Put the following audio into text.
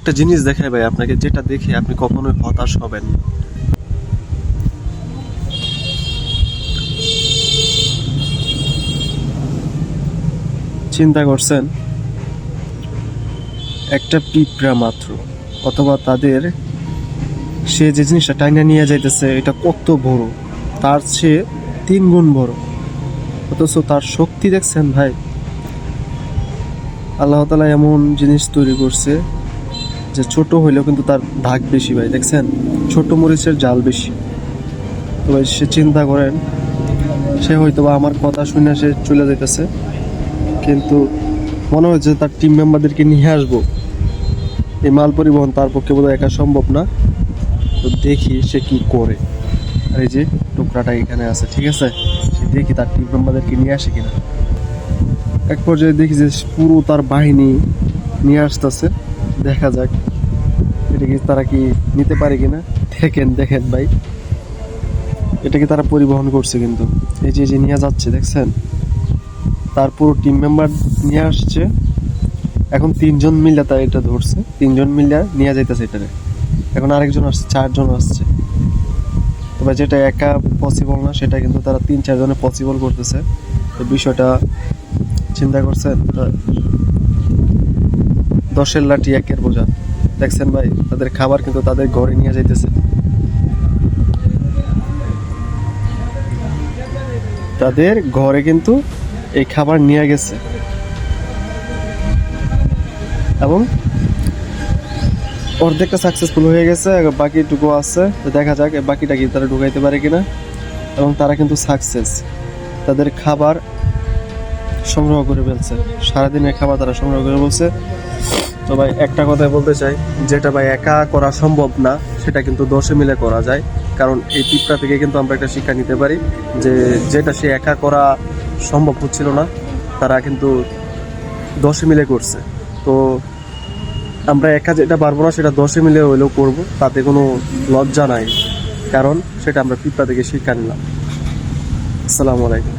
একটা জিনিস দেখাই ভাই, আপনাকে যেটা দেখে আপনি কখনোই হতাশ হবেন চিন্তা করছেন? একটা পিঁপড়া মাত্র, অথবা তাদের সে যে জিনিসটা টাইনা নিয়ে যাইতেছে, এটা কত বড়? তার চেয়ে তিন গুণ বড়। অথচ তার শক্তি দেখছেন ভাই? আল্লাহ তালা এমন জিনিস তৈরি করছে যে ছোট হইলেও কিন্তু তার ভাগ বেশি ভাই, দেখছেন? ছোট মরিচের জাল বেশি। তো ভাই, সে চিন্তা করেন, সে হয়তো বা আমার কথা শুনে সে চলে যেতেছে কিন্তু মনে হচ্ছে তার টিম মেম্বারদেরকে নিয়ে আসব। এই মাল পরিবহন তার পক্ষে বোধহয় একা সম্ভব না। তো দেখি সে কি করে। এই যে টুকরাটা এখানে আছে, ঠিক আছে? সে দেখি তার টিম মেম্বারদেরকে নিয়ে আসে কিনা। এক পর্যায়ে দেখি যে পুরো তার বাহিনী নিয়ে আসতেছে। দেখা যাক। এটা কি তারা কি নিতে পারে কিনা? দেখেন দেখেন ভাই। এটা কি তারা পরিবহন করছে কিন্তু? এই যে যে নিয়ে যাচ্ছে, দেখছেন? তার পুরো টিম মেম্বার নিয়ে আসছে। এখন তিনজন মিলে তার এটা ধরছে। তিনজন মিলে নিয়ে যাইতেছে এটারে। এখন আরেকজন আসছে, চারজন আসছে। তবে যেটা একা পসিবল না, সেটা কিন্তু তারা তিন, চারজনে পসিবল করতেছে। তো বিষয়টা চিন্তা করছেন? দশের লাঠি একের বোঝা। দেখছেন ভাই, তাদের খাবার কিন্তু তাদের ঘরে নিয়ে যাইতেছে। তাদের ঘরে কিন্তু এই খাবার নিয়ে গেছে। এবং অর্ধেকটা সাকসেসফুল হয়ে গেছে, বাকিটুকু আছে। দেখা যাক বাকিটা কি তারা ঢুকাইতে পারে কিনা। এবং তারা কিন্তু সাকসেস তাদের খাবার সংগ্রহ করে ফেলছে। সারাদিনের খাবার তারা সংগ্রহ করে বলছে তো ভাই, একটা কথাই বলতে চাই, যেটা ভাই একা করা সম্ভব না, সেটা কিন্তু দশে মিলে করা যায়। কারণ এই পিঁপড়া থেকে কিন্তু আমরা একটা শিক্ষা নিতে পারি যে যেটা সে একা করা সম্ভব হচ্ছিল না, তারা কিন্তু দশে মিলে করছে। তো আমরা একা যেটা পারব না, সেটা দশে মিলে হইলেও করব, তাতে কোনো লজ্জা নাই। কারণ সেটা আমরা পিঁপড়া থেকে শিক্ষা নিলাম। আসসালামু আলাইকুম।